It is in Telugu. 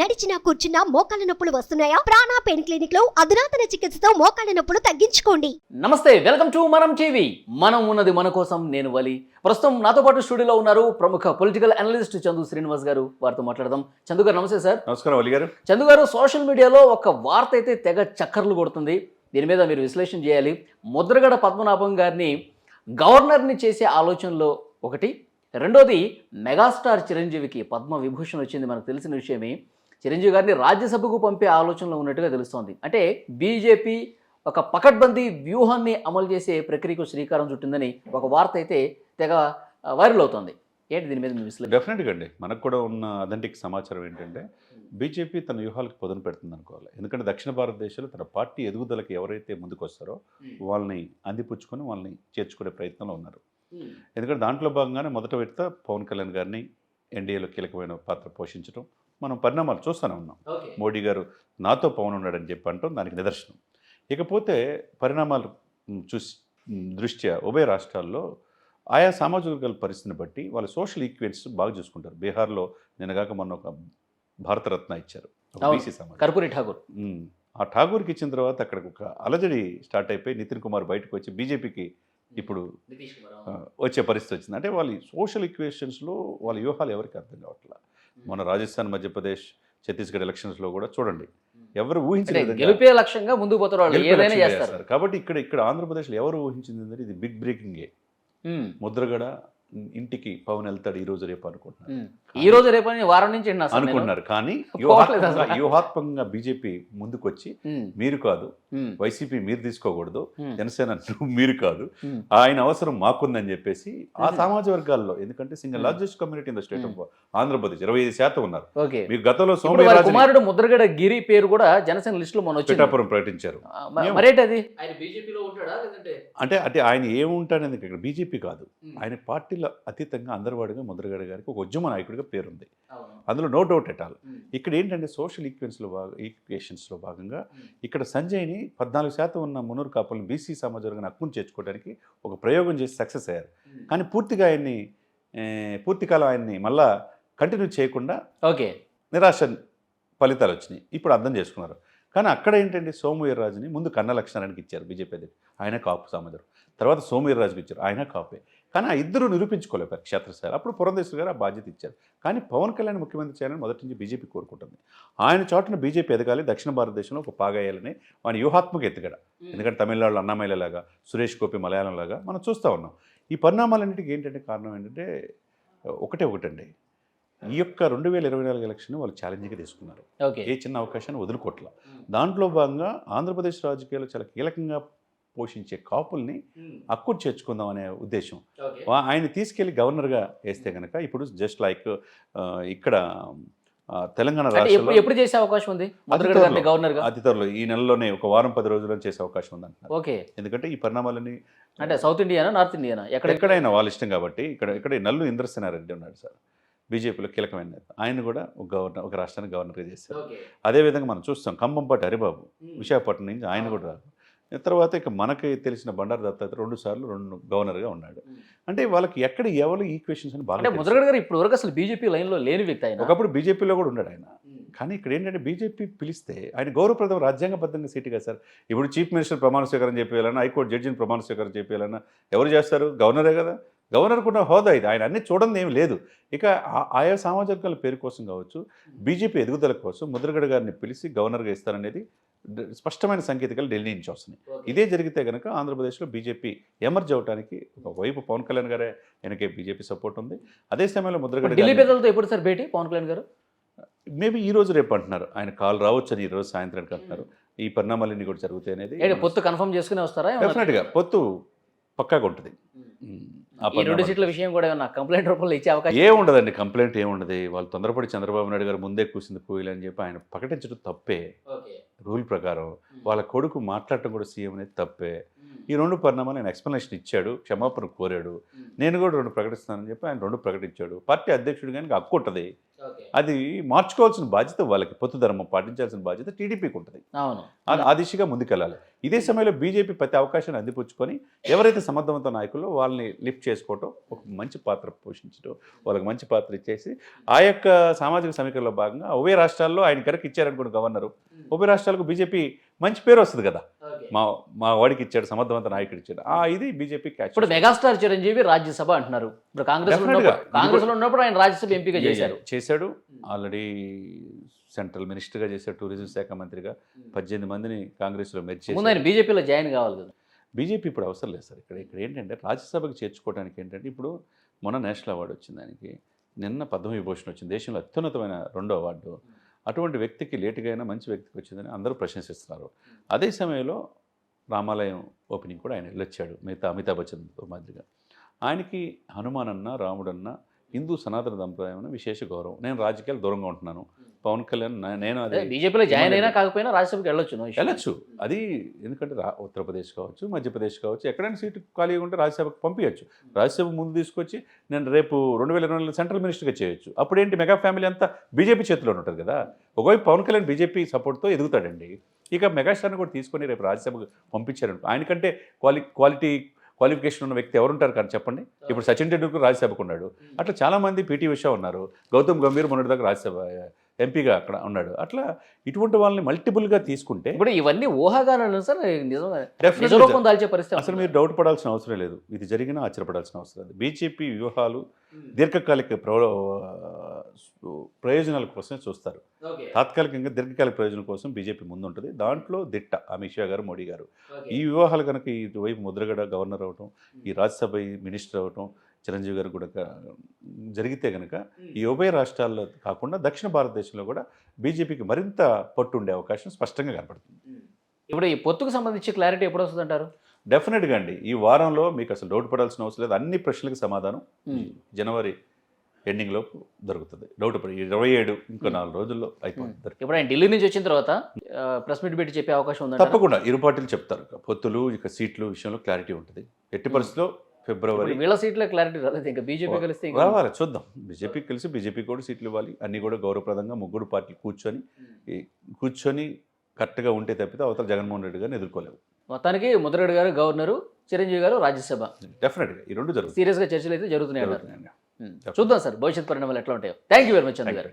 నడిచినా కూర్చున్నా మోకాళ్ళ నొప్పులు వస్తున్నాయా? ప్రాణా పెయిన్ క్లినిక్లో అధునాతన చికిత్సతో మోకాళ్ళ నొప్పులు తగ్గించుకోండి. నమస్తే వెల్కమ్ టు మనం టీవీ. మనం ఉన్నది మన కోసం నేను వలి. ప్రస్తుతం నాతో పాటు స్టూడియోలో ఉన్నారు ప్రముఖ పొలిటికల్ అనలిస్ట్ చందు శ్రీనివాస్ గారు. వారితో మాట్లాడదాం. చందు గారు నమస్తే సార్. నమస్కారం అలీ గారు. చందు గారు సోషల్ మీడియాలో ఒక వార్త అయితే తెగ చక్కర్లు కొడుతుంది. దీని మీద మీరు విశ్లేషణ చేయాలి. ముద్రగడ పద్మనాభం గారిని గవర్నర్ని చేసే ఆలోచనలో ఒకటి. రెండోది మెగాస్టార్ చిరంజీవికి పద్మ విభూషణ్ వచ్చింది. మనకు తెలిసిన విషయమే. చిరంజీవి గారిని రాజ్యసభకు పంపే ఆలోచనలో ఉన్నట్టుగా తెలుస్తోంది. అంటే బీజేపీ ఒక పకడ్బందీ వ్యూహాన్ని అమలు చేసే ప్రక్రియకు శ్రీకారం చుట్టిందని ఒక వార్త అయితే తెగ వైరల్ అవుతోంది. ఏంటి దీని మీద మీ డెఫినెట్గా అండి. మనకు కూడా ఉన్న అథెంటిక్ సమాచారం ఏంటంటే బీజేపీ తన వ్యూహాలకు పొదును పెడుతుంది అనుకోవాలి. ఎందుకంటే దక్షిణ భారతదేశంలో తన పార్టీ ఎదుగుదలకి ఎవరైతే ముందుకు వస్తారో వాళ్ళని అందిపుచ్చుకొని వాళ్ళని చేర్చుకునే ప్రయత్నంలో ఉన్నారు. ఎందుకంటే దాంట్లో భాగంగానే మొదట విడత పవన్ కళ్యాణ్ గారిని ఎన్డీఏలో కీలకమైన పాత్ర పోషించడం మనం పరిణామాలు చూస్తూనే ఉన్నాం. మోడీ గారు నాతో పవన్ ఉన్నాడని చెప్పి అంటాం దానికి నిదర్శనం. ఇకపోతే పరిణామాలు చూసి దృష్ట్యా ఉభయ రాష్ట్రాల్లో ఆయా సామాజిక వర్గాల పరిస్థితిని బట్టి వాళ్ళ సోషల్ ఈక్వెంట్స్ బాగా చూసుకుంటారు. బీహార్లో నిన్నగాక మొన్న ఒక భారతరత్న ఇచ్చారు. బీసీ సమాజం కర్పూరి ఠాగూర్. ఆ ఠాగూర్కి ఇచ్చిన తర్వాత అక్కడ ఒక అలజడి స్టార్ట్ అయిపోయి నితిన్ కుమార్ బయటకు వచ్చి బీజేపీకి ఇప్పుడు వచ్చే పరిస్థితి వచ్చింది. అంటే వాళ్ళ సోషల్ ఈక్వేషన్స్లో వాళ్ళ వ్యూహాలు ఎవరికి అర్థం కావట్లేదు మన రాజస్థాన్ మధ్యప్రదేశ్ ఛత్తీస్గఢ్ ఎలక్షన్స్లో కూడా చూడండి. ఎవరు విధంగా గెలిపే లక్ష్యంగా ముందుకు పోతారు. కాబట్టి ఇక్కడ ఇక్కడ ఆంధ్రప్రదేశ్లో ఎవరు ఊహించింది అంటే ఇది బిగ్ బ్రేకింగే. ముద్రగడ ఇంటికి పవన్ వెళ్తాడు ఈ రోజు రేపు అనుకుంటున్నారు. ఈ రోజు రేపని వారం నుంచి. అనుకున్నారు కానీ వ్యూహాత్మకంగా బీజేపీ ముందుకొచ్చి మీరు కాదు వైసీపీ మీరు తీసుకోకూడదు జనసేన మీరు కాదు. ఆయన అవసరం మాకుందని చెప్పేసి ఆ. సమాజ వర్గాల్లో ఎందుకంటే single. Largest community in the state of Andhra Pradesh ఇరవై ఐదు శాతం ఉన్నారు. ఓకే. మీకు గతంలో ఇప్పుడు వారి సోమరాజు కుమారుడు ముద్రగడ గిరి పేరు కూడా జనసేన లిస్ట్లో పిఠాపురం ప్రకటించారు. ఆయన బీజేపీలో ఉంటాడా అంటే అంటే ఆయన ఏముంటాడని ఇక్కడ బీజేపీ కాదు. ఆయన పార్టీలో అతీతంగా అందరివాడిగా ముద్రగడ గారికి ఒక ఉద్యమ నాయకుడిగా పేరుంది. అందులో నో డౌట్ ఎట్ ఆల్. ఇక్కడ ఏంటంటే సోషల్ ఈక్వెన్స్లో భాగ ఈక్వేషన్స్లో భాగంగా ఇక్కడ సంజయ్ని పద్నాలుగు శాతం ఉన్న మునూరు కాపులను బీసీ సమాజ వర్గాన్ని హక్కును చేర్చుకోవడానికి ఒక ప్రయోగం చేసి సక్సెస్ అయ్యారు. కానీ పూర్తిగా ఆయన్ని పూర్తికాలం ఆయన్ని మళ్ళా కంటిన్యూ చేయకుండా ఓకే. నిరాశ ఫలితాలు వచ్చినాయి. ఇప్పుడు అర్థం చేసుకున్నారు. కానీ అక్కడ ఏంటంటే సోము వీర్రాజుని ముందు కన్న లక్ష్మణానికి ఇచ్చారు బీజేపీ అధ్యక్షుడు. ఆయన కాపు సమాజం. తర్వాత సోము వీర్రాజుకి ఇచ్చారు. ఆయన కాపే. కానీ ఆ ఇద్దరు నిరూపించుకోలేపారు క్షేత్రస్థాయి అప్పుడు పురంధేశ్వరి గారు ఆ బాధ్యత ఇచ్చారు. కానీ పవన్ కళ్యాణ్ ముఖ్యమంత్రి చేయాలని మొదటి నుంచి బీజేపీ కోరుకుంటుంది. ఆయన చాటున బీజేపీ ఎదగాలి దక్షిణ భారతదేశంలో ఒక పాగాయాలని వాని వ్యూహాత్మక ఎత్తుగడ. ఎందుకంటే తమిళనాడులో అన్నమయ్యలాగా సురేష్ గోపి మలయాళం లాగా మనం చూస్తూ ఉన్నాం. ఈ పరిణామాలన్నిటికీ ఏంటంటే కారణం ఏంటంటే ఒకటే ఒకటండి. ఈ యొక్క రెండు వేల ఇరవై నాలుగు ఎలక్షన్ వాళ్ళు ఛాలెంజ్గా తీసుకున్నారు. ఏ చిన్న అవకాశాన్ని వదులుకోవట్ల దాంట్లో భాగంగా ఆంధ్రప్రదేశ్ రాజకీయాలు చాలా కీలకంగా పోషించే కాపుల్ని అక్కుడు చేర్చుకుందాం అనే ఉద్దేశం. ఆయన తీసుకెళ్ళి గవర్నర్గా వేస్తే కనుక ఇప్పుడు జస్ట్ లైక్ ఇక్కడ తెలంగాణ రాష్ట్రంలో ఎప్పుడు చేసే అవకాశం ఉంది? గవర్నర్ అతి త్వరలో. ఈ నెలలోనే ఒక వారం పది రోజుల్లో చేసే అవకాశం ఉందంటున్నారు. ఓకే. ఎందుకంటే ఈ పరిణామాలని అంటే సౌత్ ఇండియానా నార్త్ ఇండియానా? ఎక్కడ ఎక్కడైనా వాళ్ళ ఇష్టం కాబట్టి ఇక్కడ ఇక్కడ నల్లు ఇంద్రసేనారెడ్డి ఉన్నాడు సార్. బీజేపీలో కీలకమైన నేత. ఆయన కూడా ఒక గవర్నర్ ఒక రాష్ట్రానికి గవర్నర్గా చేశారు. అదేవిధంగా మనం చూస్తాం ఖమ్మంపాటి హరిబాబు. విశాఖపట్నం నుంచి ఆయన కూడా రాదు తర్వాత ఇక మనకి తెలిసిన బండారు దత్తాత్రేయ రెండు సార్లు రెండు గవర్నర్గా ఉన్నాడు. అంటే వాళ్ళకి ఎక్కడ ఎవరు ఈక్వేషన్స్ అని బాగా. ముద్రగడ గారు ఇప్పుడు వరకు అసలు బీజేపీ లైన్లో లేని వ్యక్తి ఆయన. ఒకప్పుడు బీజేపీలో కూడా ఉన్నాడు ఆయన. కానీ ఇక్కడ ఏంటంటే బీజేపీ పిలిస్తే ఆయన గౌరవప్రదం రాజ్యాంగబద్ధంగా సీటు కదా సార్ ఇప్పుడు చీఫ్ మినిస్టర్ ప్రమాణ స్వీకారం చేయాలన్నా హైకోర్టు జడ్జిని ప్రమాణ స్వీకారం చేయాలన్నా ఎవరు చేస్తారు? గవర్నరే కదా. గవర్నర్ కూడా హోదా ఇది. ఆయన అన్ని చూడండి ఏమి లేదు. ఇక ఆ- ఆయా సామాజిక పేరు కోసం కావచ్చు బీజేపీ ఎదుగుదల కోసం ముద్రగడ గారిని పిలిచి గవర్నర్గా ఇస్తారనేది స్పష్టమైన సంకేతాలు ఢిల్లీ నుంచి వస్తున్నాయి. ఇదే జరిగితే కనుక ఆంధ్రప్రదేశ్లో బీజేపీ ఎమర్జ్ అవడానికి ఒకవైపు పవన్ కళ్యాణ్ గారే ఆయనకి బీజేపీ సపోర్ట్ ఉంది. అదే సమయంలో ముద్రగడ ఢిల్లీ పెద్దలతో ఎప్పుడు సార్ భేటీ పవన్ కళ్యాణ్ గారు? మేబీ ఈ రోజు రేపు అంటున్నారు. ఆయన కాల్ రావచ్చు అని ఈ రోజు సాయంత్రానికి అంటున్నారు. ఈ పరిణామాలన్నీ కూడా జరుగుతాయి అనేది. పొత్తు కన్ఫర్మ్ చేసుకుని వస్తారా? డెఫినెట్గా పొత్తు పక్కాగా ఉంటుంది. ఈ రెండు. సీట్ల విషయం కూడా ఏమన్నా కంప్లైంట్ రూపంలో ఇచ్చే అవకాశం ఏ ఉండదండి కంప్లైంట్ ఏముండదు వాళ్ళు తొందరపడి చంద్రబాబు నాయుడు గారు ముందే కూసింది కోయిల్ అని చెప్పి ఆయన ప్రకటించడం తప్పే. రూల్ ప్రకారం వాళ్ళ కొడుకు మాట్లాడటం కూడా సీఎం అనేది తప్పే. ఈ రెండు పరిణామాలు ఆయన ఎక్స్ప్లెనేషన్ ఇచ్చాడు క్షమాపణ కోరాడు. నేను కూడా రెండు ప్రకటిస్తానని చెప్పి ఆయన రెండు ప్రకటించాడు. పార్టీ అధ్యక్షుడు కానీ హక్కు ఉంటుంది. అది మార్చుకోవాల్సిన బాధ్యత వాళ్ళకి పొత్తు ధర్మం పాటించాల్సిన బాధ్యత టీడీపీకి ఉంటుంది. అవును. ఆ- దిశగా ముందుకెళ్ళాలి. ఇదే సమయంలో బీజేపీ ప్రతి అవకాశాన్ని అందిపుచ్చుకొని ఎవరైతే సమర్థవంత నాయకుల్లో వాళ్ళని లిఫ్ట్ చేసుకోవటం ఒక మంచి పాత్ర పోషించడం వాళ్ళకి మంచి పాత్ర ఇచ్చేసి ఆ యొక్క సామాజిక సమీకరణలో భాగంగా ఉభయ రాష్ట్రాల్లో ఆయన కరెక్ట్ ఇచ్చారనుకోండి గవర్నరు ఉభయ రాష్ట్రాలకు బీజేపీ మంచి పేరు వస్తుంది కదా. మా మా వాడికి ఇచ్చాడు సమర్థవంత నాయకుడు ఇచ్చాడు. ఆ ఇది బీజేపీ క్యాచ్ ఇప్పుడు మెగాస్టార్ చిరంజీవి రాజ్యసభ అంటున్నారు. ఇప్పుడు కాంగ్రెస్. కాంగ్రెస్లో ఉన్నప్పుడు ఆయన రాజ్యసభ ఎంపీగా చేశారు. చేశాడు. ఆల్రెడీ సెంట్రల్ మినిస్టర్గా చేశాడు టూరిజం శాఖ మంత్రిగా. పద్దెనిమిది మందిని కాంగ్రెస్లో మెర్చి ముందు ఆయన బీజేపీలో జాయిన్ కావాలి కదా. బీజేపీ ఇప్పుడు అవసరం లేదు సార్. ఇక్కడ ఇక్కడ ఏంటంటే రాజ్యసభకు చేర్చుకోవడానికి ఏంటంటే ఇప్పుడు మొన్న నేషనల్ అవార్డు వచ్చింది దానికి. నిన్న పద్మవిభూషణ్ వచ్చింది. దేశంలో అత్యున్నతమైన రెండో అవార్డు. అటువంటి వ్యక్తికి లేటుగా అయినా మంచి వ్యక్తికి వచ్చిందని అందరూ ప్రశంసిస్తున్నారు. అదే సమయంలో రామాలయం ఓపెనింగ్ కూడా ఆయన వెళ్ళొచ్చాడు మిగతా అమితాబ్ బచ్చన్తో మాదిరిగా. ఆయనకి హనుమాన్ అన్న రాముడన్న హిందూ సనాతన సంప్రదాయం అన్న విశేష గౌరవం. నేను రాజకీయాలు దూరంగా ఉంటున్నాను. పవన్ కళ్యాణ్ నేను అదే బీజేపీలో జాయిన్ అయినా కాకపోయినా రాజ్యసభకి వెళ్ళొచ్చు. వెళ్ళచ్చు. అది ఎందుకంటే రా ఉత్తరప్రదేశ్ కావచ్చు మధ్యప్రదేశ్ కావచ్చు ఎక్కడైనా సీటు ఖాళీగా ఉంటే రాజ్యసభకు పంపించచ్చు రాజ్యసభ ముందు తీసుకొచ్చి నేను రేపు రెండు వేల ఇరవై సెంట్రల్ మినిస్టర్గా చేయొచ్చు. అప్పుడు ఏంటి మెగా ఫ్యామిలీ అంతా బీజేపీ చేతిలో ఉంటుంది కదా. ఒకవైపు పవన్ కళ్యాణ్ బీజేపీ సపోర్ట్తో ఎదుగుతాడండి. ఇక మెగాస్టార్ని కూడా తీసుకొని రేపు రాజ్యసభకు పంపించారు ఆయనకంటే క్వాలి క్వాలిటీ క్వాలిఫికేషన్ ఉన్న వ్యక్తి ఎవరుంటారు కానీ చెప్పండి. ఇప్పుడు సచిన్ టెండూల్కర్ రాజ్యసభకు ఉన్నాడు. అట్లా చాలామంది పీటీ ఉషా ఉన్నారు. గౌతమ్ గంభీర్ మొన్నటి దాకా రాజ్యసభ ఎంపీగా అక్కడ ఉన్నాడు. అట్లా ఇటువంటి వాళ్ళని మల్టిపుల్గా తీసుకుంటే ఇప్పుడు ఇవన్నీ ఊహాగానాలు సార్ నిజం Definitely నిజరూపం దాల్చే పరిస్థితి అసలు మీరు డౌట్ పడాల్సిన అవసరం లేదు. ఇది జరిగినా ఆశ్చర్యపడాల్సిన అవసరం లేదు. బీజేపీ వ్యూహాలు దీర్ఘకాలిక ప్ర ప్రయోజనాల కోసం చూస్తారు. తాత్కాలికంగా దీర్ఘకాలిక ప్రయోజనం కోసం బీజేపీ ముందుంటుంది. దాంట్లో దిట్ట అమిత్ షా గారు మోడీ గారు. ఈ వివాహాలు కనుక ఇటువైపు ముద్రగడ గవర్నర్ అవటం ఈ రాజ్యసభ ఈ మినిస్టర్ అవటం చిరంజీవి గారు కూడా జరిగితే కనుక ఈ ఉభయ రాష్ట్రాల్లో కాకుండా దక్షిణ భారతదేశంలో కూడా బీజేపీకి మరింత పట్టు ఉండే అవకాశం స్పష్టంగా కనపడుతుంది. ఇప్పుడు ఈ పొత్తుకు సంబంధించి క్లారిటీ ఎప్పుడు వస్తుంది అంటారు డెఫినెట్గా అండి. ఈ వారంలో మీకు అసలు డౌట్ పడాల్సిన అవసరం లేదు. అన్ని ప్రశ్నలకు సమాధానం జనవరి ఎండింగ్ లోపు దొరుకుతుంది. డౌట్ పడి ఇరవై ఏడు ఇంకో నాలుగు రోజుల్లో అయిపోతుంది. ఇప్పుడు ఆయన ఢిల్లీ నుంచి వచ్చిన తర్వాత ప్రెస్ మీట్ పెట్టి చెప్పే అవకాశం ఉందంట తప్పకుండా. ఇరు పార్టీలు చెప్తారు. పొత్తులు ఇక సీట్లు విషయంలో క్లారిటీ ఉంటుంది. ఎట్టి పరిస్థితిలో ఫిబ్రవరి వీళ్ళ సీట్లో క్లారిటీ రాలేదు. ఇంకా బీజేపీ కలిస్తే రావాలి చూద్దాం. బీజేపీ కలిసి బీజేపీ కూడా సీట్లు ఇవ్వాలి. అన్ని కూడా గౌరవప్రదంగా ముగ్గురు పార్టీలు కూర్చొని ఈ కూర్చొని కరెక్ట్గా ఉంటే తప్పితే అవతల జగన్మోహన్ రెడ్డి గారిని ఎదుర్కోలేవు. మొత్తానికి ముద్రగడ గారు గవర్నరు చిరంజీవి గారు రాజ్యసభ. డెఫినెట్గా ఈ రెండు జరుగుతాయి. సీరియస్గా చర్చలు అయితే జరుగుతున్నాయి. ఉం. చూద్దాం సార్ భవిష్యత్ పరిణామాలు ఎట్లా ఉంటాయో. Thank you very much Chandra garu.